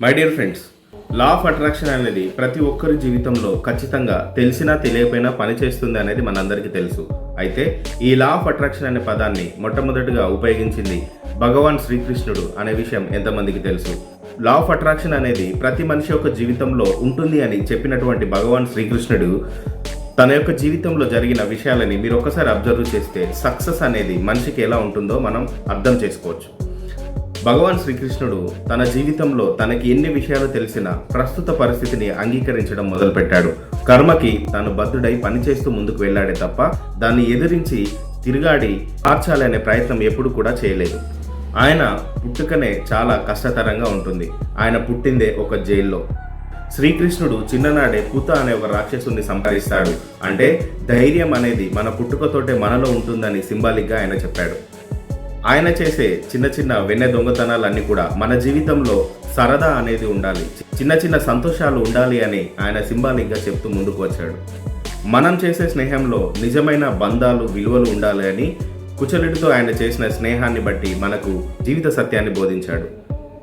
My dear friends law of attraction అనేది ప్రతి ఒక్కరి జీవితంలో ఖచ్చితంగా తెలిసినా తెలియకపోయినా పనిచేస్తుంది అనేది మనందరికీ తెలుసు. అయితే ఈ లా ఆఫ్ అట్రాక్షన్ అనే పదాన్ని మొట్టమొదటిగా ఉపయోగించింది భగవాన్ శ్రీకృష్ణుడు అనే విషయం ఎంతమందికి తెలుసు. లా ఆఫ్ అట్రాక్షన్ అనేది ప్రతి మనిషి యొక్క జీవితంలో ఉంటుంది అని చెప్పినటువంటి భగవాన్ శ్రీకృష్ణుడు తన యొక్క జీవితంలో జరిగిన విషయాలని మీరు ఒకసారి అబ్జర్వ్ చేస్తే సక్సెస్ అనేది మనిషికి ఎలా ఉంటుందో మనం అర్థం చేసుకోవచ్చు. భగవాన్ శ్రీకృష్ణుడు తన జీవితంలో తనకి ఎన్ని విషయాలు తెలిసినా ప్రస్తుత పరిస్థితిని అంగీకరించడం మొదలుపెట్టాడు. కర్మకి తాను బద్ధుడై పనిచేస్తూ ముందుకు వెళ్ళాడే తప్ప దాన్ని ఎదిరించి తిరుగాడి మార్చాలనే ప్రయత్నం ఎప్పుడు కూడా చేయలేదు. ఆయన పుట్టుకనే చాలా కష్టతరంగా ఉంటుంది. ఆయన పుట్టిందే ఒక జైల్లో. శ్రీకృష్ణుడు చిన్ననాడే పుత అనే ఒక రాక్షసుని సంహరిస్తాడు. అంటే ధైర్యం అనేది మన పుట్టుకతోటే మనలో ఉంటుందని సింబాలిక్గా ఆయన చెప్పాడు. ఆయన చేసే చిన్న చిన్న వెన్నె దొంగతనాలన్నీ కూడా మన జీవితంలో సరదా అనేది ఉండాలి. చిన్న చిన్న సంతోషాలు ఉండాలి అని ఆయన సింబాలిక్గా చెప్తూ ముందుకు వచ్చాడు. మనం చేసే స్నేహంలో నిజమైన బంధాలు విలువలు ఉండాలి అని కుచలుడితో ఆయన చేసిన స్నేహాన్ని బట్టి మనకు జీవిత సత్యాన్ని బోధించాడు.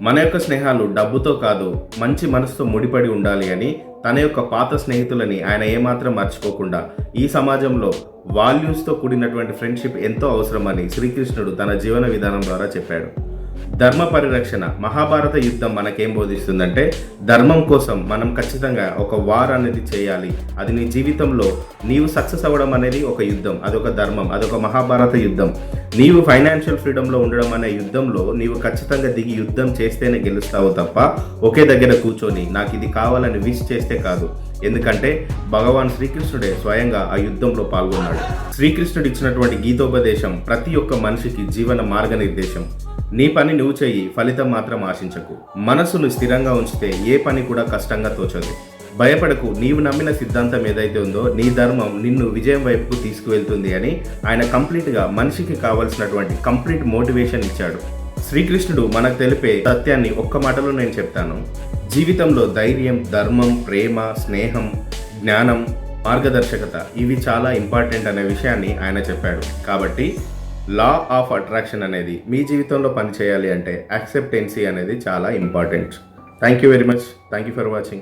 మన యొక్క స్నేహాలు డబ్బుతో కాదు మంచి మనసుతో ముడిపడి ఉండాలి అని తన యొక్క పాత స్నేహితులని ఆయన ఏమాత్రం మర్చిపోకుండా ఈ సమాజంలో వాల్యూస్తో కూడినటువంటి ఫ్రెండ్షిప్ ఎంతో అవసరమని శ్రీకృష్ణుడు తన జీవన విధానం ద్వారా చెప్పాడు. ధర్మ పరిరక్షణ మహాభారత యుద్ధం మనకేం బోధిస్తుందంటే ధర్మం కోసం మనం ఖచ్చితంగా ఒక వార్ అనేది చేయాలి. అది నీ జీవితంలో నీవు సక్సెస్ అవ్వడం అనేది ఒక యుద్ధం అదొక ధర్మం అదొక మహాభారత యుద్ధం. నీవు ఫైనాన్షియల్ ఫ్రీడంలో ఉండడం అనే యుద్ధంలో నీవు ఖచ్చితంగా దిగి యుద్ధం చేస్తేనే గెలుస్తావు తప్ప ఒకే దగ్గర కూర్చొని నాకు ఇది కావాలని విష్ చేస్తే కాదు. ఎందుకంటే భగవాన్ శ్రీకృష్ణుడే స్వయంగా ఆ యుద్ధంలో పాల్గొన్నాడు. శ్రీకృష్ణుడు ఇచ్చినటువంటి గీతోపదేశం ప్రతి ఒక్క మనిషికి జీవన మార్గనిర్దేశం. నీ పని నువ్వు చెయ్యి ఫలితం మాత్రం ఆశించకు. మనసును స్థిరంగా ఉంచితే ఏ పని కూడా కష్టంగా తోచదు. భయపడకు. నీవు నమ్మిన సిద్ధాంతం ఏదైతే ఉందో నీ ధర్మం నిన్ను విజయం వైపుకు తీసుకువెళ్తుంది అని ఆయన కంప్లీట్గా మనిషికి కావాల్సినటువంటి కంప్లీట్ మోటివేషన్ ఇచ్చాడు. శ్రీకృష్ణుడు మనకు తెలిపే సత్యాన్ని ఒక్క మాటలో నేను చెప్తాను. జీవితంలో ధైర్యం ధర్మం ప్రేమ స్నేహం జ్ఞానం మార్గదర్శకత ఇవి చాలా ఇంపార్టెంట్ అనే విషయాన్ని ఆయన చెప్పాడు. కాబట్టి లా ఆఫ్ అట్రాక్షన్ అనేది మీ జీవితంలో పనిచేయాలి అంటే యాక్సెప్టెన్సీ అనేది చాలా important. Thank you very much. Thank you for watching.